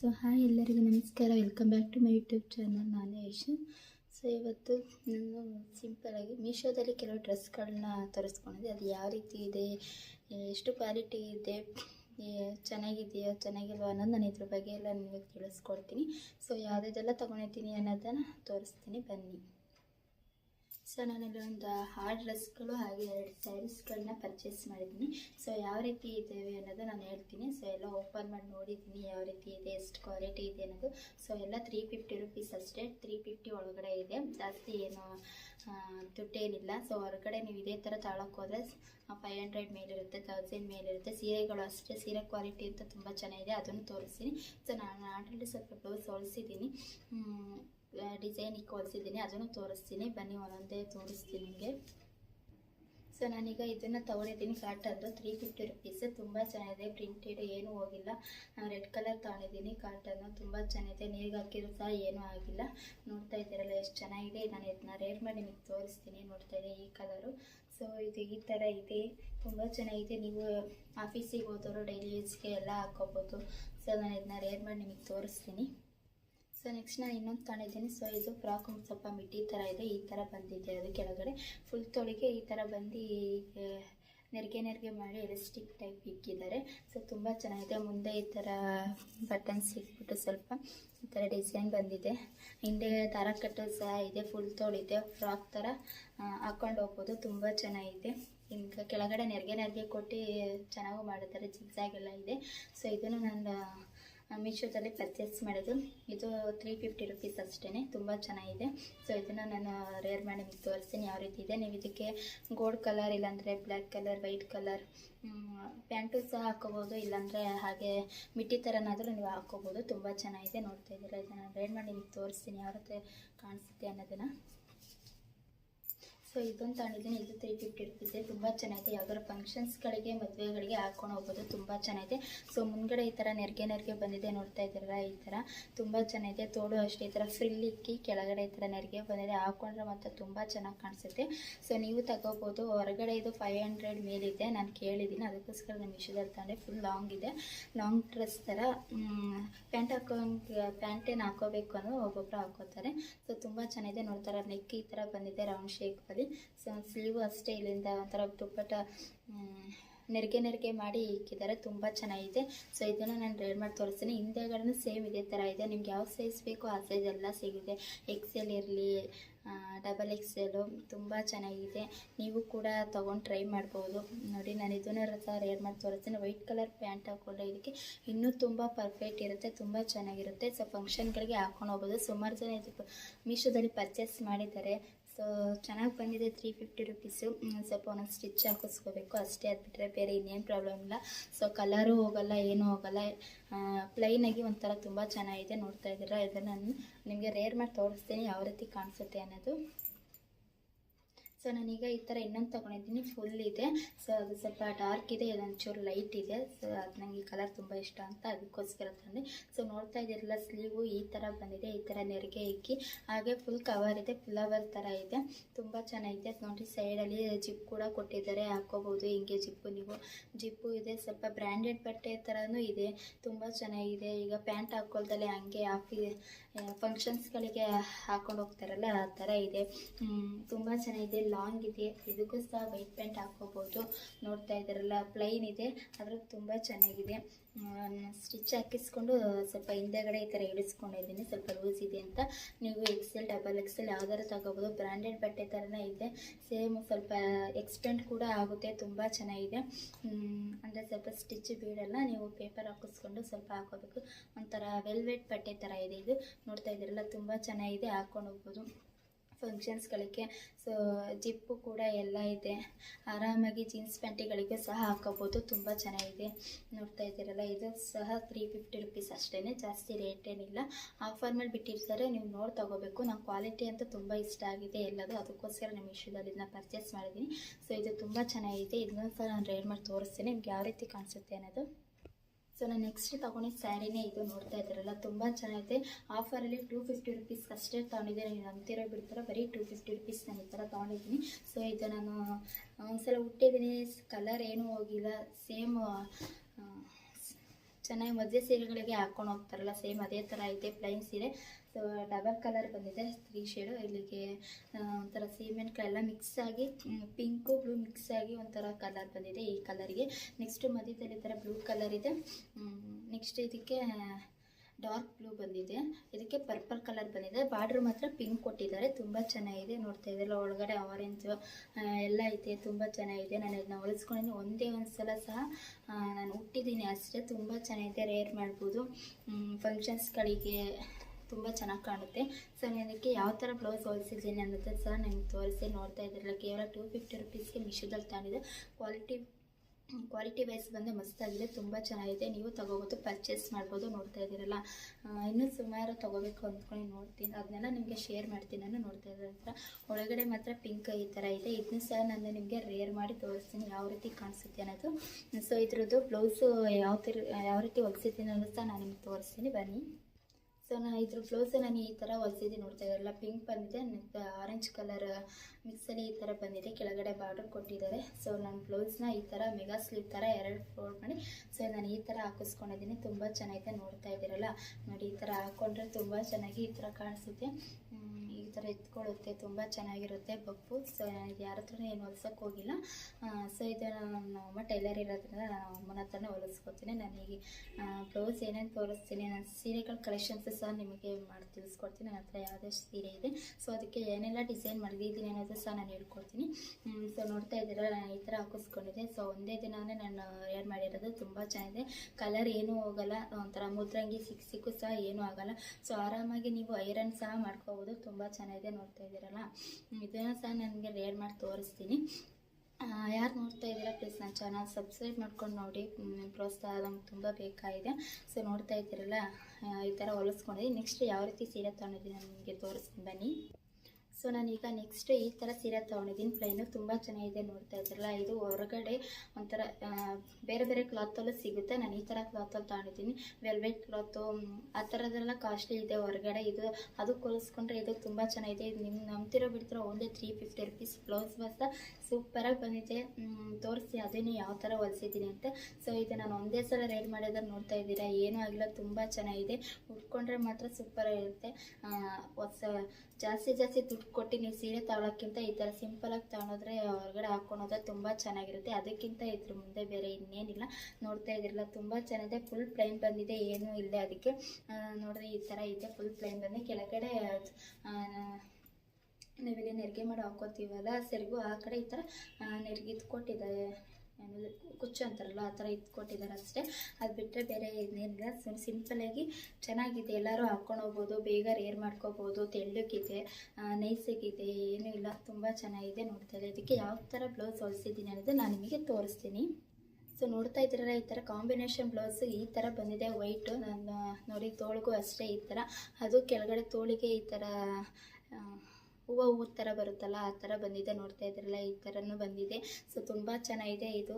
So hi ಎಲ್ಲರಿಗೂ ನಮಸ್ಕಾರ. Welcome back to my YouTube channel ನಾನು ಯಶ್. ಸೊ ಇವತ್ತು ನಾನು ಸಿಂಪಲಾಗಿ ಮೀಶೋದಲ್ಲಿ ಕೆಲವು ಡ್ರೆಸ್ಗಳನ್ನ ತರಿಸ್ಕೊಂಡಿದ್ದೆ. ಅದು ಯಾವ ರೀತಿ ಇದೆ, ಎಷ್ಟು ಕ್ವಾಲಿಟಿ ಇದೆ ಚೆನ್ನಾಗಿದೆಯೋ, ಚೆನ್ನಾಗಿಲ್ವೋ ಅನ್ನೋದು ನಾನು ಇದ್ರ ಬಗ್ಗೆ ಎಲ್ಲ ನಿಮಗೆ ತಿಳಿಸ್ಕೊಡ್ತೀನಿ. ಸೊ ಯಾವುದೆಲ್ಲ ತೊಗೊಂಡಿದ್ದೀನಿ ಅನ್ನೋದನ್ನು ತೋರಿಸ್ತೀನಿ. ಬನ್ನಿ. ಸೊ ನಾನಲ್ಲಿ ಒಂದು ಆರು ಡ್ರೆಸ್ಗಳು ಹಾಗೆ ಎರಡು ಸ್ಯಾರೀಸ್ಗಳನ್ನ ಪರ್ಚೇಸ್ ಮಾಡಿದ್ದೀನಿ. ಸೊ ಯಾವ ರೀತಿ ಇದೆ ಅನ್ನೋದು ನಾನು ಹೇಳ್ತೀನಿ. ಸೊ ಎಲ್ಲ ಓಪನ್ ಮಾಡಿ ನೋಡಿದ್ದೀನಿ ಯಾವ ರೀತಿ ಇದೆ, ಎಷ್ಟು ಕ್ವಾಲಿಟಿ ಇದೆ ಅನ್ನೋದು. ಸೊ ಎಲ್ಲ ತ್ರೀ ಫಿಫ್ಟಿ ರುಪೀಸ್ ಅಷ್ಟೇ. ತ್ರೀ ಫಿಫ್ಟಿ ಒಳಗಡೆ ಇದೆ. ಜಾಸ್ತಿ ಏನು ದುಡ್ಡೇನಿಲ್ಲ. ಸೊ ಹೊರಗಡೆ ನೀವು ಇದೇ ಥರ ಹೋದರೆ ಫೈವ್ ಹಂಡ್ರೆಡ್ ಮೇಲಿರುತ್ತೆ ತೌಸಂಡ್ ಮೇಲಿರುತ್ತೆ. ಸೀರೆಗಳು ಅಷ್ಟೇ. ಸೀರೆ ಕ್ವಾಲಿಟಿ ಅಂತ ತುಂಬ ಚೆನ್ನಾಗಿದೆ. ಅದನ್ನು ತೋರಿಸ್ತೀನಿ. ಸೊ ನಾನು ಆಲ್ರೆಡಿ ಸ್ವಲ್ಪ ಬ್ಲೌಸ್ ಹೊಲಿಸಿದ್ದೀನಿ. ಡಿಸೈನಿಗೆ ಹೊಲಿಸಿದ್ದೀನಿ ಅದನ್ನು ತೋರಿಸ್ತೀನಿ. ಬನ್ನಿ, ಒಂದೊಂದೇ ತೋರಿಸ್ತೀನಿ ನಿಮಗೆ. ಸೊ ನಾನೀಗ ಇದನ್ನು ತೊಗೊಂಡಿದ್ದೀನಿ. ಕಾಟನ್ದು ತ್ರೀ ಫಿಫ್ಟಿ ರುಪೀಸ್ ತುಂಬ ಚೆನ್ನಾಗಿದೆ. ಪ್ರಿಂಟೆಡ್ ಏನೂ ಹೋಗಿಲ್ಲ. ರೆಡ್ ಕಲರ್ ತೊಗೊಂಡಿದ್ದೀನಿ. ಕಾಟನ್ನು ತುಂಬ ಚೆನ್ನಾಗಿದೆ. ನೀರಿಗೆ ಹಾಕಿದ್ರು ಸಹ ಏನೂ ಆಗಿಲ್ಲ. ನೋಡ್ತಾ ಇದ್ದೀರಲ್ಲ, ಎಷ್ಟು ಚೆನ್ನಾಗಿದೆ. ನಾನು ಇದನ್ನ ರೇರ್ ಮಾಡಿ ನಿಮಗೆ ತೋರಿಸ್ತೀನಿ. ನೋಡ್ತಾ ಇದ್ದೀನಿ ಈ ಕಲರು ಸೊ ಇದು ಈ ಥರ ಇದೆ. ತುಂಬ ಚೆನ್ನಾಗಿದೆ. ನೀವು ಆಫೀಸಿಗೆ ಹೋದವರು ಡೈಲಿ ಯೂಸ್ಗೆ ಎಲ್ಲ ಹಾಕೋಬೋದು. ಸೊ ನಾನು ಇದನ್ನ ರೇರ್ ಮಾಡಿ ನಿಮಗೆ ತೋರಿಸ್ತೀನಿ. ಸೊ ನೆಕ್ಸ್ಟ್ ನಾನು ಇನ್ನೊಂದು ತಗೊಂಡಿದ್ದೀನಿ ಸೊ ಇದು ಫ್ರಾಕ್ ಸ್ವಲ್ಪ ಮಿಟ್ಟಿ ಥರ ಇದೆ. ಈ ಥರ ಬಂದಿದೆ ಅದು ಕೆಳಗಡೆ. ಫುಲ್ ತೊಳಿಗೆ ಈ ಥರ ಬಂದು ಹೀಗೆ ನೆರಿಗೆ ನೆರಿಗೆ ಮಾಡಿ ಎಲಾಸ್ಟಿಕ್ ಟೈಪ್ ಇಕ್ಕಿದ್ದಾರೆ. ಸೊ ತುಂಬ ಚೆನ್ನಾಗಿದೆ. ಮುಂದೆ ಈ ಥರ ಬಟನ್ಸ್ ಇಟ್ಬಿಟ್ಟು ಸ್ವಲ್ಪ ಈ ಥರ ಡಿಸೈನ್ ಬಂದಿದೆ. ಹಿಂದೆ ದಾರ ಕಟ್ಟು ಸಹ ಇದೆ. ಫುಲ್ ತೋಳಿದೆ. ಫ್ರಾಕ್ ಥರ ಹಾಕ್ಕೊಂಡು ಹೋಗ್ಬೋದು. ತುಂಬ ಚೆನ್ನಾಗಿದೆ. ಈಗ ಕೆಳಗಡೆ ನೆರಿಗೆ ನೆರಿಗೆ ಕೊಟ್ಟು ಚೆನ್ನಾಗೂ ಮಾಡಿದ್ದಾರೆ. ಜಿಗ್ಸಾಗೆಲ್ಲ ಇದೆ. ಸೊ ಇದನ್ನು ನಾನು ಮೀಶೋದಲ್ಲಿ ಪರ್ಚೇಸ್ ಮಾಡಿದ್ದು. ಇದು ತ್ರೀ ಫಿಫ್ಟಿ ರುಪೀಸ್ ಅಷ್ಟೇ ತುಂಬ ಚೆನ್ನಾಗಿದೆ. ಸೊ ಇದನ್ನು ನಾನು ರೇರ್ ಮಾಡಿ ನಿಮಗೆ ತೋರಿಸ್ತೀನಿ ಯಾವ ರೀತಿ ಇದೆ. ನೀವು ಇದಕ್ಕೆ ಗೋಲ್ಡ್ ಕಲರ್ ಇಲ್ಲಾಂದರೆ black colour white colour pant ಸಹ ಹಾಕೋಬೋದು. ಇಲ್ಲಾಂದರೆ ಹಾಗೆ ಮಿಟ್ಟಿ ಥರನಾದರೂ ನೀವು ಹಾಕೋಬೋದು. ತುಂಬ ಚೆನ್ನಾಗಿದೆ. ನೋಡ್ತಾ ಇದ್ದೀರಾ? ಇದನ್ನು ರೇರ್ ಮಾಡಿ ನಿಮಗೆ ತೋರಿಸ್ತೀನಿ. ಯಾವ ರೀತಿ ಕಾಣಿಸುತ್ತೆ ಅನ್ನೋದನ್ನು. ಸೊ ಇದೊಂದು ತಗೊಂಡಿದ್ದೀನಿ ಇದು ತ್ರೀ ಫಿಫ್ಟಿ ರುಪೀಸ್ ತುಂಬ ಚೆನ್ನಾಗಿದೆ ಯಾವ್ದಾದ್ರು ಫಂಕ್ಷನ್ಸ್ಗಳಿಗೆ ಮದುವೆಗಳಿಗೆ ಹಾಕೊಂಡು ಹೋಗ್ಬೋದು ತುಂಬ ಚೆನ್ನಾಗಿದೆ ಸೊ ಮುಂದ್ಗಡೆ ಈ ಥರ ನೆರಿಗೆ ನೆರಿಗೆ ಬಂದಿದೆ ನೋಡ್ತಾ ಇದ್ದೀರಲ್ಲ ಈ ಥರ ತುಂಬ ಚೆನ್ನಾಗಿದೆ ತೋಡು ಅಷ್ಟೇ, ಈ ಥರ ಫ್ರಿಲ್ ಇಕ್ಕಿ, ಕೆಳಗಡೆ ಈ ಥರ ನೆರಿಗೆ ಬಂದಿದೆ. ಹಾಕೊಂಡ್ರೆ ಮಾತ್ರ ತುಂಬ ಚೆನ್ನಾಗಿ ಕಾಣಿಸುತ್ತೆ. ಸೊ ನೀವು ತಗೋಬೋದು. ಹೊರಗಡೆ ಇದು ಫೈವ್ ಹಂಡ್ರೆಡ್ ಮೇಲಿದೆ. ನಾನು ಕೇಳಿದ್ದೀನಿ ಅದಕ್ಕೋಸ್ಕರ ನಾನು ಮಿಶೋದಲ್ಲಿ ತಗೊಂಡೆ. ಫುಲ್ ಲಾಂಗ್ ಇದೆ. ಲಾಂಗ್ ಡ್ರೆಸ್ ಥರ ಪ್ಯಾಂಟ್ ಹಾಕೋಂಗೆ ಪ್ಯಾಂಟೇನು ಹಾಕೋಬೇಕು ಅನ್ನೋ ಒಬ್ಬೊಬ್ಬರು ಹಾಕೋತಾರೆ. ಸೊ ತುಂಬ ಚೆನ್ನಾಗಿದೆ ನೋಡ್ತಾರೆ ನೆಕ್ ಈ ಥರ ಬಂದಿದೆ. ರೌಂಡ್ ಶೇಪಲ್ಲಿ ಸ್ಲೀವ್ ಅಷ್ಟೇ ಇಲ್ಲಿಂದ ಒಂಥರ ದುಪ್ಪಟ್ಟ ನೆರಿಗೆ ನೆರಿಗೆ ಮಾಡಿ ಇಕ್ಕಿದ್ದಾರೆ. ತುಂಬ ಚೆನ್ನಾಗಿದೆ. ಸೊ ಇದನ್ನು ನಾನು ರೇಡ್ ಮಾಡಿ ತೋರಿಸ್ತೀನಿ. ಹಿಂದೆಗಡೆ ಸೇಮ್ ಇದೇ ಥರ ಇದೆ. ನಿಮ್ಗೆ ಯಾವ ಸೈಜ್ ಬೇಕೋ ಆ ಸೈಜ್ ಎಲ್ಲ ಸಿಗಿದೆ ಎಕ್ಸೆಲ್ ಇರಲಿ ಡಬಲ್ ಎಕ್ಸೆಲು ತುಂಬ ಚೆನ್ನಾಗಿದೆ. ನೀವು ಕೂಡ ತೊಗೊಂಡು ಟ್ರೈ ಮಾಡ್ಬೋದು. ನೋಡಿ, ನಾನು ಇದನ್ನು ರೇರ್ ಮಾಡಿ ತೋರಿಸ್ತೀನಿ. ವೈಟ್ ಕಲರ್ ಪ್ಯಾಂಟ್ ಹಾಕೊಂಡ್ರೆ ಇದಕ್ಕೆ. ಇನ್ನೂ ತುಂಬ ಪರ್ಫೆಕ್ಟ್ ಇರುತ್ತೆ. ತುಂಬ ಚೆನ್ನಾಗಿರುತ್ತೆ. ಸೊ ಫಂಕ್ಷನ್ಗಳಿಗೆ ಹಾಕೊಂಡು ಹೋಗ್ಬೋದು. ಸುಮಾರು ಜನ ಇದು ಮೀಶೋದಲ್ಲಿ ಪರ್ಚೇಸ್ ಮಾಡಿದ್ದಾರೆ. ಸೊ ಚೆನ್ನಾಗಿ ಬಂದಿದೆ ತ್ರೀ ಫಿಫ್ಟಿ ರುಪೀಸು ಸ್ವಲ್ಪ ಒಂದೊಂದು ಸ್ಟಿಚ್ ಹಾಕಿಸ್ಕೋಬೇಕು. ಅಷ್ಟೇ ಅದು ಬಿಟ್ಟರೆ ಬೇರೆ ಇನ್ನೇನು ಪ್ರಾಬ್ಲಮ್ ಇಲ್ಲ. ಸೊ ಕಲರು ಹೋಗಲ್ಲ, ಏನೂ ಹೋಗಲ್ಲ. ಪ್ಲೈನಾಗಿ ಒಂಥರ ತುಂಬ ಚೆನ್ನಾಗಿದೆ ನೋಡ್ತಾ ಇದ್ದೀರಾ? ಇದನ್ನು ನಾನು ನಿಮಗೆ ರೇರ್ ಮಾಡಿ ತೋರಿಸ್ತೀನಿ, ಯಾವ ರೀತಿ ಕಾಣಿಸುತ್ತೆ ಅನ್ನೋದು. ಸೊ ನಾನೀಗ ಈ ಥರ ಇನ್ನೊಂದು ತೊಗೊಂಡಿದ್ದೀನಿ. ಫುಲ್ ಇದೆ. ಸೊ ಅದು ಸ್ವಲ್ಪ ಡಾರ್ಕ್ ಇದೆ ಇದೊಂಚೂರು ಲೈಟ್ ಇದೆ. ಸೊ ಅದು ನನಗೆ ಕಲರ್ ತುಂಬ ಇಷ್ಟ ಅಂತ ಅದಕ್ಕೋಸ್ಕರ ತಂದೆ. ಸೊ ನೋಡ್ತಾ ಇದ್ದೀರಲ್ಲ ಸ್ಲೀವು ಈ ಥರ ಬಂದಿದೆ, ಈ ಥರ ನೆರಿಗೆ ಇಕ್ಕಿ. ಹಾಗೆ ಫುಲ್ ಕವರ್ ಇದೆ ಫ್ಲವರ್ ಥರ ಇದೆ. ತುಂಬ ಚೆನ್ನಾಗಿದೆ. ನೋಡಿ ಸೈಡಲ್ಲಿ ಜಿಪ್ ಕೂಡ ಕೊಟ್ಟಿದ್ದಾರೆ. ಹಾಕೋಬೋದು. ಹಿಂಗೆ ಜಿಪ್ಪು ನೀವು. ಜಿಪ್ಪು ಇದೆ, ಸ್ವಲ್ಪ ಬ್ರ್ಯಾಂಡೆಡ್ ಬಟ್ಟೆ ಥರನೂ ಇದೆ. ತುಂಬ ಚೆನ್ನಾಗಿದೆ. ಈಗ ಪ್ಯಾಂಟ್ ಹಾಕೊಳ್ದಲ್ಲೇ ಹಂಗೆ ಆಫಿ ಫಂಕ್ಷನ್ಸ್ಗಳಿಗೆ ಹಾಕೊಂಡು ಹೋಗ್ತಾರಲ್ಲ, ಆ ಥರ ಇದೆ. ತುಂಬ ಚೆನ್ನಾಗಿದೆ ಲಾಂಗ್ ಇದೆ. ಇದಕ್ಕೂ ಸಹ ವೈಟ್ ಪ್ಯಾಂಟ್ ಹಾಕೋಬೋದು ನೋಡ್ತಾ ಇದ್ದಾರಲ್ಲ ಪ್ಲೈನ್ ಇದೆ ಅದ್ರಲ್ಲಿ ತುಂಬ ಚೆನ್ನಾಗಿದೆ. ಸ್ಟಿಚ್ ಹಾಕಿಸ್ಕೊಂಡು ಸ್ವಲ್ಪ ಹಿಂದೆಗಡೆ ಈ ಥರ ಇಳಿಸ್ಕೊಂಡಿದ್ದೀನಿ. ಸ್ವಲ್ಪ ಲೂಸ್ ಇದೆ ಅಂತ. ನೀವು ಎಕ್ಸೆಲ್ ಡಬಲ್ ಎಕ್ಸೆಲ್ ಯಾವ್ದಾದ್ರು ತಗೋಬೋದು. ಬ್ರ್ಯಾಂಡೆಡ್ ಬಟ್ಟೆ ಥರನೇ ಇದೆ. ಸೇಮ್ ಸ್ವಲ್ಪ ಎಕ್ಸ್ಟೆಂಡ್ ಕೂಡ ಆಗುತ್ತೆ, ತುಂಬ ಚೆನ್ನಾಗಿದೆ. ಅಂದರೆ ಸ್ವಲ್ಪ ಸ್ಟಿಚ್ ಬೀಳಲ್ಲ, ನೀವು ಪೇಪರ್ ಹಾಕಿಸ್ಕೊಂಡು ಸ್ವಲ್ಪ ಹಾಕೋಬೇಕು. ಒಂಥರ ವೆಲ್ವೆಟ್ ಬಟ್ಟೆ ಥರ ಇದೆ ಇದು. ನೋಡ್ತಾ ಇದ್ದೀರಲ್ಲ ತುಂಬ ಚೆನ್ನಾಗಿದೆ ಹಾಕ್ಕೊಂಡು ಹೋಗ್ಬೋದು. ಫಂಕ್ಷನ್ಸ್ಗಳಿಗೆ ಸೊ ಜಿಪ್ಪು ಕೂಡ ಎಲ್ಲ ಇದೆ. ಆರಾಮಾಗಿ ಜೀನ್ಸ್ ಪ್ಯಾಂಟಿಗಳಿಗೆ ಸಹ ಹಾಕೋಬೋದು ತುಂಬ ಚೆನ್ನಾಗಿದೆ. ನೋಡ್ತಾ ಇದ್ದೀರಲ್ಲ, ಇದು ಸಹ ತ್ರೀ ಫಿಫ್ಟಿ ರುಪೀಸ್ ಅಷ್ಟೇ ಜಾಸ್ತಿ ರೇಟ್ ಏನಿಲ್ಲ. ಆಫರ್ ಮೇಲೆ ಬಿಟ್ಟಿರ್ತಾರೆ, ನೀವು ನೋಡಿ ತಗೋಬೇಕು. ನಾವು ಕ್ವಾಲಿಟಿ ಅಂತ ತುಂಬ ಇಷ್ಟ ಆಗಿದೆ ಎಲ್ಲದು. ಅದಕ್ಕೋಸ್ಕರ ನಿಮ್ಮ ಇಶ್ಯೂದಲ್ಲಿ ಇದನ್ನ ಪರ್ಚೇಸ್ ಮಾಡಿದ್ದೀನಿ. ಸೊ ಇದು ತುಂಬ ಚೆನ್ನಾಗಿದೆ. ಇದನ್ನ ಸಹ ನಾನು ರೇಡ್ ಮಾಡಿ ತೋರಿಸ್ತೀನಿ. ನಿಮ್ಗೆ ಯಾವ ರೀತಿ ಕಾಣಿಸುತ್ತೆ ಅನ್ನೋದು. ಸೊ ನಾನು ನೆಕ್ಸ್ಟ್ ತೊಗೊಂಡಿದ್ದ ಸ್ಯಾರಿನೇ ಇದು ನೋಡ್ತಾ ಇದ್ದೀರಲ್ಲ, ತುಂಬ ಚೆನ್ನಾಗಿದೆ. ಆಫರಲ್ಲಿ ಟೂ ಫಿಫ್ಟಿ ರುಪೀಸ್ ಅಷ್ಟೇ ತೊಗೊಂಡಿದ್ದೆ ನೀನು ಅಂತಿರೋ ಬಿಡ್ತಾರೆ, ಬರೀ ಟೂ ಫಿಫ್ಟಿ ರುಪೀಸ್ ನಾನು ಈ ಥರ ತೊಗೊಂಡಿದ್ದೀನಿ. ಸೊ ಇದು ನಾನು ಒಂದ್ಸಲ ಹುಟ್ಟಿದ್ದೀನಿ ಕಲರ್ ಏನೂ ಹೋಗಿಲ್ಲ. ಸೇಮ್ ಚೆನ್ನಾಗಿ ಮದುವೆ ಸೀರೆಗಳಿಗೆ ಹಾಕೊಂಡು ಹೋಗ್ತಾರಲ್ಲ ಸೇಮ್ ಅದೇ ಥರ ಐತೆ ಪ್ಲೈನ್ ಸೀರೆ. ಸೊ ಡಬಲ್ ಕಲರ್ ಬಂದಿದೆ ತ್ರೀ ಶೇಡು ಇಲ್ಲಿಗೆ ಒಂಥರ ಸಿಮೆಂಟ್ ಎಲ್ಲ ಮಿಕ್ಸ್ ಆಗಿ ಪಿಂಕು ಬ್ಲೂ ಮಿಕ್ಸ್ ಆಗಿ ಒಂಥರ ಕಲರ್ ಬಂದಿದೆ ಈ ಕಲರಿಗೆ ನೆಕ್ಸ್ಟು ಮಧ್ಯದಲ್ಲಿ ಈ ಥರ ಬ್ಲೂ ಕಲರ್ ಇದೆ. ನೆಕ್ಸ್ಟ್ ಇದಕ್ಕೆ ಡಾರ್ಕ್ ಬ್ಲೂ ಬಂದಿದೆ. ಇದಕ್ಕೆ ಪರ್ಪಲ್ ಕಲರ್ ಬಂದಿದೆ. ಬಾರ್ಡರ್ ಮಾತ್ರ ಪಿಂಕ್ ಕೊಟ್ಟಿದ್ದಾರೆ. ತುಂಬ ಚೆನ್ನಾಗಿದೆ ನೋಡ್ತಾ ಇದ್ದಿಲ್ಲ ಒಳಗಡೆ ಆರೆಂಜು ಎಲ್ಲ ಐತೆ. ತುಂಬ ಚೆನ್ನಾಗಿದೆ. ನಾನು ಇದನ್ನ ಹೊಲಿಸ್ಕೊಂಡಿದ್ದೀನಿ. ಒಂದೇ ಒಂದು ಸಲ ಸಹ ನಾನು ಹುಟ್ಟಿದ್ದೀನಿ. ಅಷ್ಟೇ ತುಂಬ ಚೆನ್ನಾಗಿದೆ. ರೇರ್ ಮಾಡ್ಬೋದು. ಫಂಕ್ಷನ್ಸ್ಗಳಿಗೆ ತುಂಬ ಚೆನ್ನಾಗಿ ಕಾಣುತ್ತೆ. ಸೊ ನಾನು ಇದಕ್ಕೆ ಯಾವ ಥರ ಬ್ಲೌಸ್ ಹೊಲಿಸಿದ್ದೀನಿ ಅನ್ನೋದು ಸಹ ನಿಮ್ಗೆ ತೋರಿಸಿ. ನೋಡ್ತಾ ಇದ್ದಿರಲ್ಲ ಕೇವಲ ಟೂ ಫಿಫ್ಟಿ ರುಪೀಸ್ಗೆ ಮಿಶೋದಲ್ಲಿ ತಗೊಂಡಿದ್ದೆ ಕ್ವಾಲಿಟಿ ಕ್ವಾಲಿಟಿ ವೈಸ್ ಬಂದು ಮಸ್ತಾಗಿದೆ ತುಂಬ ಚೆನ್ನಾಗಿದೆ. ನೀವು ತಗೋಬೋದು ಪರ್ಚೇಸ್ ಮಾಡ್ಬೋದು, ನೋಡ್ತಾ ಇದ್ದೀರಲ್ಲ. ಇನ್ನೂ ಸುಮಾರು ತಗೋಬೇಕು ಅಂದ್ಕೊಂಡು ನೋಡ್ತೀನಿ. ಅದನ್ನೆಲ್ಲ ನಿಮಗೆ ಶೇರ್ ಮಾಡ್ತೀನಿ, ನಾನು ನೋಡ್ತಾ ಇದ್ದೀರ ಹತ್ರ. ಒಳಗಡೆ ಮಾತ್ರ ಪಿಂಕ್ ಈ ಥರ ಇದೆ. ಇದನ್ನು ಸಹ ನಾನು ನಿಮಗೆ ರೇರ್ ಮಾಡಿ ತೋರಿಸ್ತೀನಿ, ಯಾವ ರೀತಿ ಕಾಣಿಸುತ್ತೆ ಅನ್ನೋದು. ಸೊ ಇದ್ರದ್ದು ಬ್ಲೌಸು ಯಾವ ಥರ ಯಾವ ರೀತಿ ಹೊಲಿಸಿದ್ದೀನಿ ಅನ್ನೋದು ಸಹ ನಾನು ನಿಮ್ಗೆ ತೋರಿಸ್ತೀನಿ. ಬನ್ನಿ. ಸೊ ನಾನು ಇದ್ರ ಬ್ಲೌಸ್ ನಾನು ಈ ಥರ ಹೊಲಿಸಿದ್ದೀನಿ ನೋಡ್ತಾ ಇದ್ದಾರಲ್ಲ ಪಿಂಕ್ ಬಂದಿದೆ ಮತ್ತು ಆರೆಂಜ್ ಕಲರ್ ಮಿಕ್ಸಲ್ಲಿ ಈ ಥರ ಬಂದಿದೆ. ಕೆಳಗಡೆ ಬಾರ್ಡರ್ ಕೊಟ್ಟಿದ್ದಾರೆ. ಸೊ ನಾನು ಬ್ಲೌಸ್ನ ಈ ಥರ ಮೆಗಾ ಸ್ಲೀವ್ ಥರ ಎರಡು ಫೋಲ್ಡ್ ಮಾಡಿ ಸೊ ನಾನು ಈ ಥರ ಹಾಕಿಸ್ಕೊಂಡಿದ್ದೀನಿ. ತುಂಬ ಚೆನ್ನಾಗಿದೆ ನೋಡ್ತಾ ಇದ್ದೀರಲ್ಲ? ನೋಡಿ, ಈ ಥರ ಹಾಕ್ಕೊಂಡ್ರೆ ತುಂಬ ಚೆನ್ನಾಗಿ ಈ ಥರ ಕಾಣಿಸುತ್ತೆ. ಥರ ಎತ್ಕೊಳ್ಳುತ್ತೆ ತುಂಬ ಚೆನ್ನಾಗಿರುತ್ತೆ ಬಪ್ಪು ಸೊ ನನಗೆ ಯಾರ ಹತ್ರ ಏನು ಹೊಲಿಸೋಕೆ ಹೋಗಿಲ್ಲ. ಸೊ ಇದು ನಮ್ಮ ಅಮ್ಮ ಟೈಲರ್ ಇರೋದ್ರಿಂದ ನಾನು ಅಮ್ಮನ ಹತ್ರನೇ ಹೊಲಿಸ್ಕೊತೀನಿ. ನನಗೆ ಬ್ಲೌಸ್ ಏನೇನು ತೋರಿಸ್ತೀನಿ, ನಾನು ಸೀರೆಗಳ ಕಲೆಕ್ಷನ್ಸ್ ಸಹ ನಿಮಗೆ ಮಾಡಿ ತಿಳಿಸ್ಕೊಡ್ತೀನಿ. ನನ್ನ ಹತ್ರ ಯಾವುದೇ ಸೀರೆ ಇದೆ. ಸೊ ಅದಕ್ಕೆ ಏನೆಲ್ಲ ಡಿಸೈನ್ ಮಾಡಿದ್ದೀನಿ ಅನ್ನೋದು ಸಹ ನಾನು ಹೇಳ್ಕೊಡ್ತೀನಿ. ಸೊ ನೋಡ್ತಾ ಇದ್ದೀರ, ನಾನು ಈ ಥರ ಹಾಕಿಸ್ಕೊಂಡಿದ್ದೆ. ಸೊ ಒಂದೇ ದಿನವೇ ನಾನು ವೇರ್ ಮಾಡಿರೋದು, ತುಂಬ ಚೆನ್ನಾಗಿದೆ. ಕಲರ್ ಏನೂ ಹೋಗಲ್ಲ, ಒಂಥರ ಮುದ್ರಂಗಿ ಸಿಕ್ಕಿ ಸಿಕ್ಕು ಸಹ ಏನೂ ಆಗಲ್ಲ. ಸೊ ಆರಾಮಾಗಿ ನೀವು ಐರನ್ ಸಹ ಮಾಡ್ಕೋಬೋದು, ತುಂಬ ಚೆನ್ನಾಗಿದೆ ನೋಡ್ತಾ ಇದ್ದೀರಲ್ಲ? ಇದನ್ನು ಸಹ ನನಗೆ ರೇರ್ ಮಾಡಿ ತೋರಿಸ್ತೀನಿ. ಯಾರು ನೋಡ್ತಾ ಇದ್ದೀರಾ ಪ್ಲೀಸ್ ನನ್ನ ಚಾನಲ್ ಸಬ್ಸ್ಕ್ರೈಬ್ ಮಾಡ್ಕೊಂಡು ನೋಡಿ. ಪ್ರೋತ್ಸಾಹ ನಮ್ಗೆ ತುಂಬ ಬೇಕಾಗಿದೆ. ಸೊ ನೋಡ್ತಾ ಇದ್ದೀರಲ್ಲ ಈ ಥರ ಹೊಲಿಸ್ಕೊಂಡಿದ್ದೀನಿ ನೆಕ್ಸ್ಟ್ ಯಾವ ರೀತಿ ಸೀರೆ ತೊಗೊಂಡಿದ್ದೀನಿ ನಾನು ನಿಮಗೆ ತೋರಿಸ್ತೀನಿ ಬನ್ನಿ. ಸೊ ನಾನೀಗ ನೆಕ್ಸ್ಟ್ ಈ ಥರ ಸೀರೆ ತೊಗೊಂಡಿದ್ದೀನಿ. ಪ್ಲೈನು ತುಂಬ ಚೆನ್ನಾಗಿದೆ ನೋಡ್ತಾ ಇದ್ರಲ್ಲ. ಇದು ಹೊರಗಡೆ ಒಂಥರ ಬೇರೆ ಬೇರೆ ಕ್ಲಾತಲ್ಲೂ ಸಿಗುತ್ತೆ. ನಾನು ಈ ಥರ ಕ್ಲಾತಲ್ಲಿ ತೊಗೊಂಡಿದ್ದೀನಿ. ವೆಲ್ವೆಟ್ ಕ್ಲಾತು ಆ ಥರದ್ದೆಲ್ಲ ಕಾಸ್ಟ್ಲಿ ಇದೆ ಹೊರಗಡೆ. ಇದು, ಅದು ಕೊಲಿಸ್ಕೊಂಡ್ರೆ ಇದು ತುಂಬ ಚೆನ್ನಾಗಿದೆ. ಇದು ನಿಮ್ಮ ನಂಬ್ತಿರೋ ಬಿಡ್ತಿರೋ only three fifty rupees blouse ಮಾತ್ರ ಸೂಪರಾಗಿ ಬಂದಿದೆ. ತೋರಿಸಿ, ಅದೇನು ಯಾವ ಥರ ಹೊಲಿಸಿದ್ದೀನಿ ಅಂತ. ಸೊ ಇದು ನಾನು ಒಂದೇ ಸಲ ರೇಡ್ ಮಾಡಿದ್ರೆ ನೋಡ್ತಾ ಇದ್ದೀರಾ? ಏನೂ ಆಗಿಲ್ಲ, ತುಂಬ ಚೆನ್ನಾಗಿದೆ. ಉಟ್ಕೊಂಡ್ರೆ ಮಾತ್ರ ಸೂಪರಾಗಿರುತ್ತೆ ಹೊಸ, ಜಾಸ್ತಿ ಜಾಸ್ತಿ ದುಡ್ಡು ಕೊಟ್ಟು ನೀವು ಸೀರೆ ತಗೊಳಕ್ಕಿಂತ ಈ ಥರ ಸಿಂಪಲಾಗಿ ತಗೊಳೋದ್ರೆ ಹೊರಗಡೆ ಹಾಕ್ಕೊಳೋದ್ರೆ ತುಂಬ ಚೆನ್ನಾಗಿರುತ್ತೆ. ಅದಕ್ಕಿಂತ ಇದ್ರ ಮುಂದೆ ಬೇರೆ ಇನ್ನೇನಿಲ್ಲ. ನೋಡ್ತಾ ಇದ್ದಿರಲ್ಲ ತುಂಬ ಚೆನ್ನಾಗಿದೆ. ಫುಲ್ ಪ್ಲೈನ್ ಬಂದಿದೆ, ಏನೂ ಇಲ್ಲ ಅದಕ್ಕೆ. ನೋಡಿದ್ರೆ ಈ ಥರ ಇದೆ. ಫುಲ್ ಪ್ಲೈನ್ ಬಂದು ಕೆಳಗಡೆ ನೀವಿಲ್ಲಿ ನೆರಿಗೆ ಮಾಡಿ ಹಾಕೋತೀವಲ್ಲ, ಸೆರಗು ಆ ಕಡೆ ಈ ಥರ ನೆರಿಗೆ ಕೊಟ್ಟಿದ್ದಾರೆ ಕುಚ್ಚು ಅಂತಾರಲ್ಲ, ಆ ಥರ ಇದು ಕೊಟ್ಟಿದ್ದಾರೆ ಅಷ್ಟೇ. ಅದು ಬಿಟ್ಟರೆ ಬೇರೆ ಇನ್ನೇನಿಲ್ಲ ಸಿಂಪಲಾಗಿ ಚೆನ್ನಾಗಿದೆ. ಎಲ್ಲರೂ ಹಾಕ್ಕೊಂಡು ಹೋಗ್ಬೋದು. ಬೇಗ ರೇರ್ ಮಾಡ್ಕೋಬೋದು. ತೆಳ್ಳಕ್ಕಿದೆ ನೈಸಿಗಿದೆ, ಏನೂ ಇಲ್ಲ. ತುಂಬ ಚೆನ್ನಾಗಿದೆ ನೋಡ್ತಾ ಇದೆ ಇದಕ್ಕೆ ಯಾವ ಥರ ಬ್ಲೌಸ್ ಹೊಲಿಸಿದ್ದೀನಿ ಅನ್ನೋದು ನಾನು ನಿಮಗೆ ತೋರಿಸ್ತೀನಿ. ಸೊ ನೋಡ್ತಾ ಇದ್ದೀರಲ್ಲ ಈ ಥರ ಕಾಂಬಿನೇಷನ್ ಬ್ಲೌಸ್ ಈ ಥರ ಬಂದಿದೆ. ವೈಟು ನಾನು ನೋಡಿ, ತೋಳಿಗೂ ಅಷ್ಟೇ ಈ ಥರ ಅದು ಕೆಳಗಡೆ ತೋಳಿಗೆ ಈ ಥರ ಹೂವು ಹೂವು ಥರ ಬರುತ್ತಲ್ಲ, ಆ ಥರ ಬಂದಿದೆ ನೋಡ್ತಾ ಇದ್ರಲ್ಲ ಈ ಥರನೂ ಬಂದಿದೆ. ಸೊ ತುಂಬ ಚೆನ್ನಾಗಿದೆ ಇದು.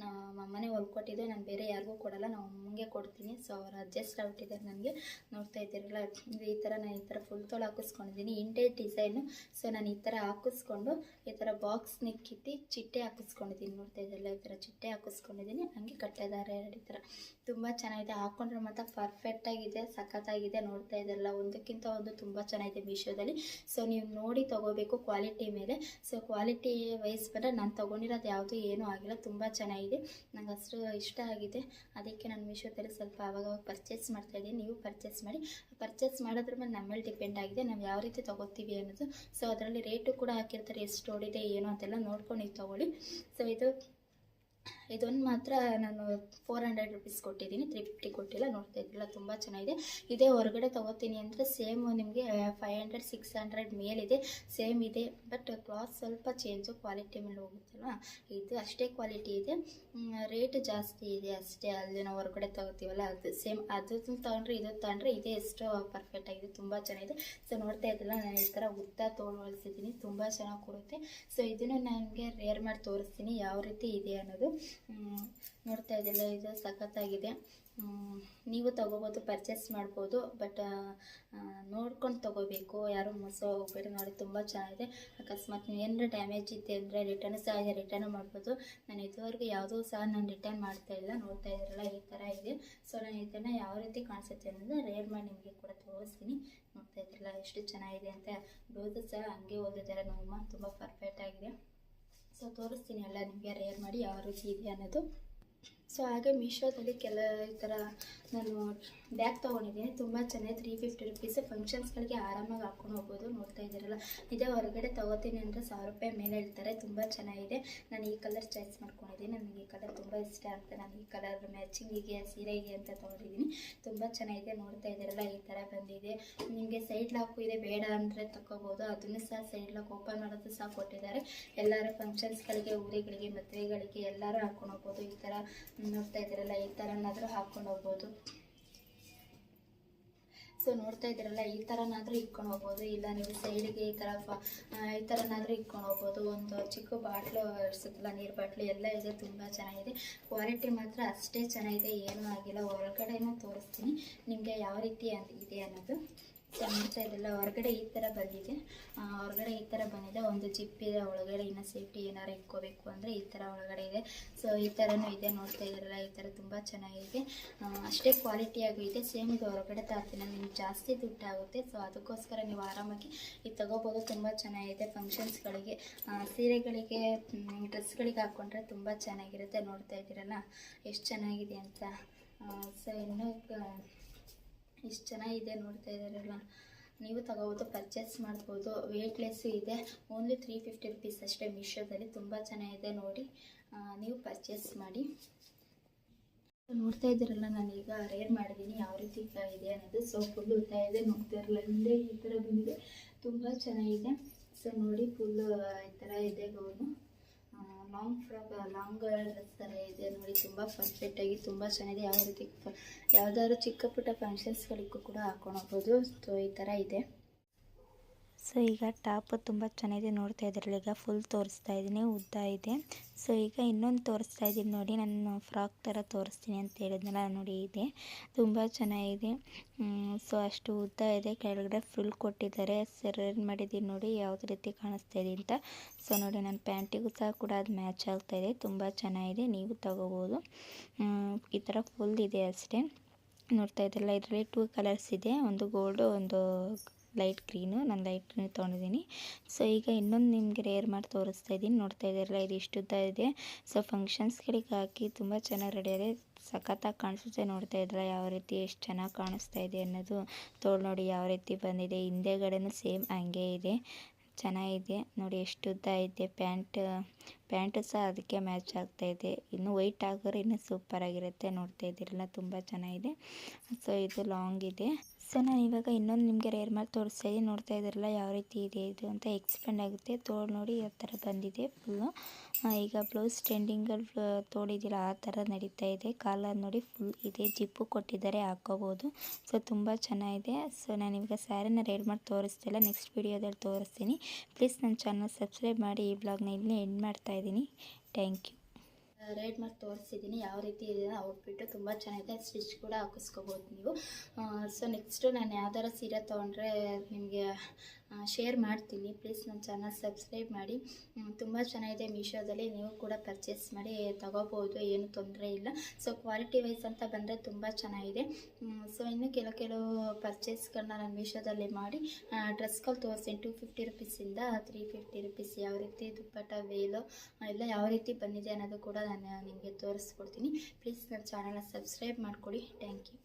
ನಮ್ಮ ಅಮ್ಮನೇ ಹೊಲ್ಕೊಟ್ಟಿದ್ದು ನಾನು ಬೇರೆ ಯಾರಿಗೂ ಕೊಡಲ್ಲ, ನಾವು ಅಮ್ಮಂಗೆ ಕೊಡ್ತೀನಿ. ಸೊ ಅವ್ರು ಅಡ್ಜಸ್ಟ್ ಆಗ್ಬಿಟ್ಟಿದ್ದಾರೆ ನನಗೆ. ನೋಡ್ತಾ ಇದ್ದೀರಲ್ಲ ಇದು ಈ ಥರ ನಾನು ಈ ಥರ ಫುಲ್ ತೋಳು ಹಾಕಿಸ್ಕೊಂಡಿದ್ದೀನಿ. ಇಂಟೇ ಡಿಸೈನು ಸೊ ನಾನು ಈ ಥರ ಹಾಕಿಸ್ಕೊಂಡು, ಈ ಥರ ಬಾಕ್ಸ್ ನಿಕ್ಕಿಟ್ಟು ಚಿಟ್ಟೆ ಹಾಕಿಸ್ಕೊಂಡಿದ್ದೀನಿ. ನೋಡ್ತಾ ಇದ್ದೀರಲ್ಲ, ಈ ಥರ ಚಿಟ್ಟೆ ಹಾಕಿಸ್ಕೊಂಡಿದ್ದೀನಿ. ಹಂಗೆ ಕಟ್ಟಿದ್ದಾರೆ ಎರಡು ಈ ಥರ ತುಂಬ ಚೆನ್ನಾಗಿದೆ. ಹಾಕೊಂಡ್ರೆ ಮಾತ್ರ ಪರ್ಫೆಕ್ಟಾಗಿದೆ ಸಖತ್ತಾಗಿದೆ ನೋಡ್ತಾ ಇದ್ದಾರಲ್ಲ. ಒಂದಕ್ಕಿಂತ ಒಂದು ತುಂಬ ಚೆನ್ನಾಗಿದೆ ಮೀಶೋದಲ್ಲಿ. ಸೊ ನೀವು ನೋಡಿ ತಗೋಬೇಕು ಕ್ವಾಲಿಟಿ ಮೇಲೆ. ಸೊ ಕ್ವಾಲಿಟಿ ವೈಸ್ ಬಂದರೆ ನಾನು ತೊಗೊಂಡಿರೋದು ಯಾವುದು ಏನೂ ಆಗಿಲ್ಲ. ತುಂಬ ಚೆನ್ನಾಗಿದೆ. ನಂಗೆ ಅಷ್ಟು ಇಷ್ಟ ಆಗಿದೆ. ಅದಕ್ಕೆ ನಾನು ಮೀಶೋದಲ್ಲಿ ಸ್ವಲ್ಪ ಅವಾಗವಾಗ ಪರ್ಚೇಸ್ ಮಾಡ್ತಾ ಇದ್ದೀನಿ. ನೀವು ಪರ್ಚೇಸ್ ಮಾಡಿ. ಪರ್ಚೇಸ್ ಮಾಡೋದ್ರ ಮೇಲೆ ನಮ್ಮ ಮೇಲೆ ಡಿಪೆಂಡ್ ಆಗಿದೆ. ನಾವು ಯಾವ ರೀತಿ ತೊಗೋತೀವಿ ಅನ್ನೋದು. ಸೊ ಅದರಲ್ಲಿ ರೇಟು ಕೂಡ ಹಾಕಿರ್ತಾರೆ. ಎಷ್ಟು ಓಡಿದೆ, ಏನು ಅಂತೆಲ್ಲ ನೋಡ್ಕೊಂಡು ನೀವು ತೊಗೊಳ್ಳಿ. ಸೊ ಇದು ಇದೊಂದು ಮಾತ್ರ ನಾನು ಫೋರ್ ಹಂಡ್ರೆಡ್ ರುಪೀಸ್ ಕೊಟ್ಟಿದ್ದೀನಿ. ತ್ರೀ ಫಿಫ್ಟಿ ಕೊಟ್ಟಿಲ್ಲ. ನೋಡ್ತಾ ಇದ್ದಿಲ್ಲ ತುಂಬ ಚೆನ್ನಾಗಿದೆ. ಇದೇ ಹೊರಗಡೆ ತೊಗೋತೀನಿ ಅಂದರೆ ಸೇಮ್ ನಿಮಗೆ ಫೈವ್ ಹಂಡ್ರೆಡ್ ಸಿಕ್ಸ್ ಹಂಡ್ರೆಡ್ ಮೇಲಿದೆ. ಸೇಮ್ ಇದೆ. ಬಟ್ ಕ್ಲಾತ್ ಸ್ವಲ್ಪ ಚೇಂಜು ಕ್ವಾಲಿಟಿ ಮೇಲೆ ಹೋಗುತ್ತಲ್ಲ ಇದು ಅಷ್ಟೇ ಕ್ವಾಲಿಟಿ ಇದೆ. ರೇಟ್ ಜಾಸ್ತಿ ಇದೆ ಅಷ್ಟೇ. ಅಲ್ಲಿ ನಾವು ಹೊರಗಡೆ ತೊಗೋತೀವಲ್ಲ, ಅದು ಸೇಮ್ ಅದು ತೊಗೊಂಡ್ರೆ ಇದು ತೊಗೊಂಡ್ರೆ ಇದೇ ಎಷ್ಟು ಪರ್ಫೆಕ್ಟ್ ಆಗಿದೆ. ತುಂಬ ಚೆನ್ನಾಗಿದೆ. ಸೊ ನೋಡ್ತಾ ಇದ್ದಿಲ್ಲ ನಾನು ಈ ಥರ ಉದ್ದ ತೋಳು ಹೊಲಿಸಿದ್ದೀನಿ. ತುಂಬ ಚೆನ್ನಾಗಿ ಕೊಡುತ್ತೆ. ಸೊ ಇದನ್ನು ನನಗೆ ರೇರ್ ಮಾಡಿ ತೋರಿಸ್ತೀನಿ. ಯಾವ ರೀತಿ ಇದೆ ಅನ್ನೋದು. ನೋಡ್ತಾ ಇದ್ದಿಲ್ಲ ಇದು ಸಖತ್ತಾಗಿದೆ. ನೀವು ತಗೋಬೋದು ಪರ್ಚೇಸ್ ಮಾಡ್ಬೋದು ಬಟ್ ನೋಡ್ಕೊಂಡು ತಗೋಬೇಕು. ಯಾರು ಮೋಸ ಹೋಗ್ಬೇಡಿ, ನೋಡಿ ತುಂಬ ಚೆನ್ನಾಗಿದೆ. ಅಕಸ್ಮಾತ್ ನೀವು ಏನಾರ ಡ್ಯಾಮೇಜ್ ಇದೆ ಅಂದರೆ ರಿಟರ್ನ್ ಸಹ ರಿಟರ್ನ್ ಮಾಡ್ಬೋದು. ನಾನು ಇದುವರೆಗೂ ಯಾವುದೂ ಸಹ ನಾನು ರಿಟರ್ನ್ ಮಾಡ್ತಾ ಇಲ್ಲ, ನೋಡ್ತಾ ಇದ್ದೀರಲ್ಲ, ಈ ಥರ ಇದೆ. ಸೊ ನಾನು ಇದನ್ನು ಯಾವ ರೀತಿ ಕಾಣಿಸುತ್ತೆ ಅನ್ನೋದು ರೇರ್ ಮಾಡಿ ನಿಮಗೆ ಕೂಡ ತೋರಿಸ್ತೀನಿ. ನೋಡ್ತಾ ಇದ್ರಲ್ಲ ಎಷ್ಟು ಚೆನ್ನಾಗಿದೆ ಅಂತ. ಬ್ಲೌಸು ಸಹ ಹಂಗೆ ಓದಿದ್ದಾರೆ, ನಮ್ಮ ತುಂಬ ಪರ್ಫೆಕ್ಟ್ ಆಗಿದೆ. ಸೊ ತೋರಿಸ್ತೀನಿ ಎಲ್ಲ ನಿಮಗೆ ರೇರ್ ಮಾಡಿ ಯಾವ ರೀತಿ ಇದೆ ಅನ್ನೋದು. ಸೊ ಹಾಗೆ ಮೀಶೋದಲ್ಲಿ ಕೆಲ ಈ ಥರ ನಾನು ಬ್ಯಾಗ್ ತೊಗೊಂಡಿದ್ದೀನಿ. ತುಂಬ ಚೆನ್ನಾಗಿ ತ್ರೀ ಫಿಫ್ಟಿ ರುಪೀಸ್ ಫಂಕ್ಷನ್ಸ್ಗಳಿಗೆ ಆರಾಮಾಗಿ ಹಾಕ್ಕೊಂಡು ಹೋಗ್ಬೋದು. ನೋಡ್ತಾ ಇದ್ದೀರಲ್ಲ. ಇದೇ ಹೊರಗಡೆ ತೊಗೋತೀನಿ ಅಂದರೆ ಸಾವಿರ ರೂಪಾಯಿ ಮೇಲೆ ಹೇಳ್ತಾರೆ. ತುಂಬ ಚೆನ್ನಾಗಿದೆ. ನಾನು ಈ ಕಲರ್ ಚಾಯ್ಸ್ ಮಾಡ್ಕೊಂಡಿದ್ದೀನಿ. ನನಗೆ ಈ ಕಲರ್ ತುಂಬ ಇಷ್ಟ ಆಗ್ತದೆ ನಾನು ಈ ಕಲರ್ ಮ್ಯಾಚಿಂಗಿಗೆ ಸೀರೆಗೆ ಅಂತ ತೊಗೊಂಡಿದ್ದೀನಿ. ತುಂಬ ಚೆನ್ನಾಗಿದೆ. ನೋಡ್ತಾ ಇದ್ದೀರಲ್ಲ ಈ ಥರ ಬಂದಿದೆ. ನಿಮಗೆ ಸೈಡ್ ಲಾಕ್ ಇದೆ, ಬೇಡ ಅಂದರೆ ತಗೋಬೋದು ಅದನ್ನು ಸಹ ಸೈಡ್ ಲಾಕ್ ಓಪನ್ ಮಾಡೋದು ಸಹ ಕೊಟ್ಟಿದ್ದಾರೆ. ಎಲ್ಲರೂ ಫಂಕ್ಷನ್ಸ್ಗಳಿಗೆ ಊರಿಗಳಿಗೆ, ಮದುವೆಗಳಿಗೆ ಎಲ್ಲರೂ ಹಾಕೊಂಡು ಹೋಗ್ಬೋದು. ಈ ಥರ ನೋಡ್ತಾ ಇದ್ದೀರಲ್ಲ, ಈ ಥರನಾದರೂ ಹಾಕ್ಕೊಂಡು ಹೋಗ್ಬೋದು. ಸೊ ನೋಡ್ತಾ ಇದ್ದೀರಲ್ಲ, ಈ ಥರನಾದರೂ ಇಟ್ಕೊಂಡು ಹೋಗ್ಬೋದು. ಇಲ್ಲ ನೀವು ಸೈಡಿಗೆ ಈ ಥರ ಫ ಈ ಥರನಾದರೂ ಇಟ್ಕೊಂಡು ಹೋಗ್ಬೋದು. ಒಂದು ಚಿಕ್ಕ ಬಾಟ್ಲು ಇರ್ಸುತ್ತಲ್ಲ ನೀರು ಬಾಟ್ಲು ಎಲ್ಲ ಇದೆ, ತುಂಬ ಚೆನ್ನಾಗಿದೆ. ಕ್ವಾಲಿಟಿ ಮಾತ್ರ ಅಷ್ಟೇ ಚೆನ್ನಾಗಿದೆ, ಏನೂ ಆಗಿಲ್ಲ. ಹೊರಗಡೆನೂ ತೋರಿಸ್ತೀನಿ. ನಿಮಗೆ ಯಾವ ರೀತಿ ಇದೆ ಅನ್ನೋದು ಸೊ ಇದೆಲ್ಲ ಹೊರಗಡೆ ಈ ಥರ ಬಂದಿದೆ. ಹೊರಗಡೆ ಈ ಥರ ಬಂದಿದೆ. ಒಂದು ಜಿಪ್ ಇದೆ, ಒಳಗಡೆ ಇನ್ನು ಸೇಫ್ಟಿ ಏನಾರು ಇಟ್ಕೋಬೇಕು ಅಂದರೆ ಈ ಥರ ಒಳಗಡೆ ಇದೆ. ಸೊ ಈ ಥರನೂ ಇದೆ, ನೋಡ್ತಾ ಇದ್ದಾರಲ್ಲ, ಈ ಥರ ತುಂಬ ಚೆನ್ನಾಗಿದೆ. ಅಷ್ಟೇ ಕ್ವಾಲಿಟಿಯಾಗೂ ಇದೆ. ಸೇಮ್ ಇದು ಹೊರಗಡೆ ತರ್ತೀನಿ ನಿಮ್ಗೆ ಜಾಸ್ತಿ ದುಡ್ಡು ಆಗುತ್ತೆ ಸೊ ಅದಕ್ಕೋಸ್ಕರ ನೀವು ಆರಾಮಾಗಿ ಇದು ತಗೋಬೋದು. ತುಂಬ ಚೆನ್ನಾಗಿದೆ ಫಂಕ್ಷನ್ಸ್ಗಳಿಗೆ ಸೀರೆಗಳಿಗೆ ಡ್ರೆಸ್ಗಳಿಗೆ ಹಾಕ್ಕೊಂಡ್ರೆ ತುಂಬ ಚೆನ್ನಾಗಿರುತ್ತೆ. ನೋಡ್ತಾ ಇದ್ದೀರಲ್ಲ, ಎಷ್ಟು ಚೆನ್ನಾಗಿದೆ ಅಂತ. ಸೊ ಇನ್ನೂ ಇಷ್ಟು ಚೆನ್ನಾಗಿದೆ ನೋಡ್ತಾ ಇದ್ದಾರಲ್ಲ ನೀವು ತಗೋಬೋದು ಪರ್ಚೇಸ್ ಮಾಡ್ಬೋದು. ವೆಯ್ಟ್ಲೆಸ್ಸು ಇದೆ. ಓನ್ಲಿ ತ್ರೀ ಫಿಫ್ಟಿ ರುಪೀಸ್ ಅಷ್ಟೇ ಮೀಶೋದಲ್ಲಿ ತುಂಬ ಚೆನ್ನಾಗಿದೆ ನೋಡಿ. ನೀವು ಪರ್ಚೇಸ್ ಮಾಡಿ. ನೋಡ್ತಾ ಇದ್ದೀರಲ್ಲ, ನಾನೀಗ ರೇರ್ ಮಾಡಿದ್ದೀನಿ ಯಾವ ರೀತಿ ಇದೆ ಅನ್ನೋದು. ಸೊ ಫುಲ್ ಉದ್ದ ಇದೆ. ನೋಡ್ತಾ ಇರಲಿಲ್ಲ ಹಿಂದೆ ಈ ಥರ ಬಂದಿದೆ. ತುಂಬ ಚೆನ್ನಾಗಿದೆ. ಸೊ ನೋಡಿ ಫುಲ್ ಈ ಥರ ಇದೆ ಗೌನು. ಲಾಂಗ್ ಫ್ರಾಕ್ ಲಾಂಗ್ ಥರ ಇದೆ ನೋಡಿ, ತುಂಬ ಪರ್ಫೆಕ್ಟಾಗಿ ತುಂಬ ಚೆನ್ನಾಗಿದೆ. ಯಾವ ರೀತಿ ಯಾವುದಾದ್ರು ಯಾವ್ದಾದ್ರು ಚಿಕ್ಕ ಪುಟ್ಟ ಫಂಕ್ಷನ್ಸ್ಗಳಿಗೂ ಕೂಡ ಹಾಕೊಂಡು ಹೋಗ್ಬೋದು. ಸೊ ಈ ಥರ ಇದೆ. ಸೊ ಈಗ ಟಾಪ್ ತುಂಬ ಚೆನ್ನಾಗಿದೆ ನೋಡ್ತಾ ಇದ್ರಲ್ಲ ಈಗ ಫುಲ್ ತೋರಿಸ್ತಾ ಇದ್ದೀನಿ, ಉದ್ದ ಇದೆ. ಸೊ ಈಗ ಇನ್ನೊಂದು ತೋರಿಸ್ತಾ ಇದ್ದೀನಿ ನೋಡಿ, ನಾನು ಫ್ರಾಕ್ ಥರ ತೋರಿಸ್ತೀನಿ ಅಂತ ಹೇಳಿದ್ನಲ್ಲ, ನೋಡಿ ಇದೆ. ತುಂಬ ಚೆನ್ನಾಗಿದೆ. ಸೊ ಅಷ್ಟು ಉದ್ದ ಇದೆ. ಕೆಳಗಡೆ ಫುಲ್ ಕೊಟ್ಟಿದ್ದಾರೆ. ಸರ್ ಏನು ಮಾಡಿದ್ದೀನಿ ನೋಡಿ, ಯಾವುದೇ ರೀತಿ ಕಾಣಿಸ್ತಾ ಇದೆ ಅಂತ. ಸೊ ನೋಡಿ, ನನ್ನ ಪ್ಯಾಂಟಿಗೂ ಸಹ ಕೂಡ ಅದು ಮ್ಯಾಚ್ ಆಗ್ತಾ ಇದೆ. ತುಂಬ ಚೆನ್ನಾಗಿದೆ, ನೀವು ತಗೋಬೋದು. ಈ ಥರ ಫುಲ್ ಇದೆ ಅಷ್ಟೇ. ನೋಡ್ತಾ ಇದ್ರಲ್ಲ ಇದರಲ್ಲಿ ಟೂ ಕಲರ್ಸ್ ಇದೆ. ಒಂದು ಗೋಲ್ಡು ಒಂದು ಲೈಟ್ ಗ್ರೀನು, ನಾನು ಲೈಟ್ ಗ್ರೀನ್ ತೊಗೊಂಡಿದ್ದೀನಿ. ಸೊ ಈಗ ಇನ್ನೊಂದು ನಿಮಗೆ ರೇರ್ ಮಾಡಿ ತೋರಿಸ್ತಾ ಇದ್ದೀನಿ. ನೋಡ್ತಾ ಇದ್ದೀರಲ್ಲ, ಇದು ಇಷ್ಟು ಉದ್ದ ಇದೆ. ಸೊ ಫಂಕ್ಷನ್ಸ್ಗಳಿಗೆ ಹಾಕಿ ತುಂಬ ಚೆನ್ನಾಗಿ ರೆಡಿ ರೆಡಿಯಾಗಿದೆ ಸಖತ್ತಾಗಿ ಕಾಣಿಸುತ್ತೆ ನೋಡ್ತಾ ಇದ್ರೆ ಯಾವ ರೀತಿ ಎಷ್ಟು ಚೆನ್ನಾಗಿ ಕಾಣಿಸ್ತಾ ಇದೆ ಅನ್ನೋದು. ತೋಳು ನೋಡಿ, ಯಾವ ರೀತಿ ಬಂದಿದೆ. ಹಿಂದೆಗಡೆನೂ ಸೇಮ್ ಹಂಗೆ ಇದೆ. ಚೆನ್ನಾಗಿದೆ. ನೋಡಿ, ಎಷ್ಟು ಉದ್ದ ಇದೆ. ಪ್ಯಾಂಟ್, ಪ್ಯಾಂಟು ಸಹ ಅದಕ್ಕೆ ಮ್ಯಾಚ್ ಆಗ್ತಾ ಇದೆ. ಇನ್ನು ವೈಟ್ ಆಗೋರು ಇನ್ನೂ ಸೂಪರ್ ಆಗಿರುತ್ತೆ. ನೋಡ್ತಾ ಇದ್ದೀರಲ್ಲ, ತುಂಬ ಚೆನ್ನಾಗಿದೆ. ಸೊ ಇದು ಲಾಂಗ್ ಇದೆ. ಸೊ ನಾನು ಇವಾಗ ಇನ್ನೊಂದು ನಿಮಗೆ ರೇರ್ ಮಾಡಿ ತೋರಿಸ್ತಾ ಇದ್ದೀನಿ. ನೋಡ್ತಾ ಇದ್ದೀರಲ್ಲ, ಯಾವ ರೀತಿ ಇದೆ ಇದು ಅಂತ ಎಕ್ಸ್ಪೆಂಡ್ ಆಗುತ್ತೆ. ತೋಳು ನೋಡಿ ಯಾವ ಥರ ಬಂದಿದೆ ಫುಲ್ಲು ಈಗ ಬ್ಲೌಸ್ ಟ್ರೆಂಡಿಂಗಲ್ಲಿ ತೋಳಿದಿಲ್ಲ ಆ ಥರ ನಡೀತಾ ಇದೆ. ಕಾಲರ್ ನೋಡಿ ಫುಲ್ ಇದೆ. ಜಿಪ್ಪು ಕೊಟ್ಟಿದ್ದಾರೆ, ಹಾಕೋಬೋದು. ಸೊ ತುಂಬ ಚೆನ್ನಾಗಿದೆ. ಸೊ ನಾನು ಇವಾಗ ಸ್ಯಾರಿನ ರೇರ್ ಮಾಡಿ ತೋರಿಸ್ತಿಲ್ಲ ನೆಕ್ಸ್ಟ್ ವೀಡಿಯೋದಲ್ಲಿ ತೋರಿಸ್ತೀನಿ. ಪ್ಲೀಸ್ ನನ್ನ ಚಾನಲ್ ಸಬ್ಸ್ಕ್ರೈಬ್ ಮಾಡಿ. ಈ ಬ್ಲಾಗ್ನ ಇಲ್ಲೇ ಎಂಡ್ ಮಾಡ್ತಾ ಇದ್ದೀನಿ. ಥ್ಯಾಂಕ್ ಯು ರೇಟ್ ಮಾಡಿ ತೋರಿಸಿದ್ದೀನಿ, ಯಾವ ರೀತಿ ಇದೆ ಔಟ್ಫಿಟ್ಟು ತುಂಬ ಚೆನ್ನಾಗಿದೆ. ಸ್ಟಿಚ್ ಕೂಡ ಹಾಕಿಸ್ಕೋಬೋದು ನೀವು. ಸೊ ನೆಕ್ಸ್ಟು ನಾನು ಯಾವ್ದಾರ ಸೀರೆ ತೊಗೊಂಡ್ರೆ ನಿಮಗೆ ಶೇರ್ ಮಾಡ್ತೀನಿ. ಪ್ಲೀಸ್ ನನ್ನ ಚಾನಲ್ ಸಬ್ಸ್ಕ್ರೈಬ್ ಮಾಡಿ. ತುಂಬ ಚೆನ್ನಾಗಿದೆ ಮೀಶೋದಲ್ಲಿ ನೀವು ಕೂಡ ಪರ್ಚೇಸ್ ಮಾಡಿ, ತಗೋಬೋದು, ಏನು ತೊಂದರೆ ಇಲ್ಲ. ಸೊ ಕ್ವಾಲಿಟಿ ವೈಸ್ ಅಂತ ಬಂದರೆ ತುಂಬ ಚೆನ್ನಾಗಿದೆ. ಸೊ ಇನ್ನು ಕೆಲವು ಕೆಲವು ಪರ್ಚೇಸ್ಗಳನ್ನ ನಾನು ಮೀಶೋದಲ್ಲಿ ಮಾಡಿ ಡ್ರೆಸ್ಗಳು ತೋರಿಸ್ತೀನಿ. ಟೂ ಫಿಫ್ಟಿ ರುಪೀಸಿಂದ ತ್ರೀ ಫಿಫ್ಟಿ ರುಪೀಸ್ ಯಾವ ರೀತಿ ದುಪ್ಪಟ್ಟ ವೇಲು ಎಲ್ಲ ಯಾವ ರೀತಿ ಬಂದಿದೆ ಅನ್ನೋದು ಕೂಡ ನಾನು, ನಿಮಗೆ ತೋರಿಸ್ಕೊಡ್ತೀನಿ. ಪ್ಲೀಸ್ ನನ್ನ ಚಾನಲ್ನ ಸಬ್ಸ್ಕ್ರೈಬ್ ಮಾಡಿಕೊಡಿ. Thank you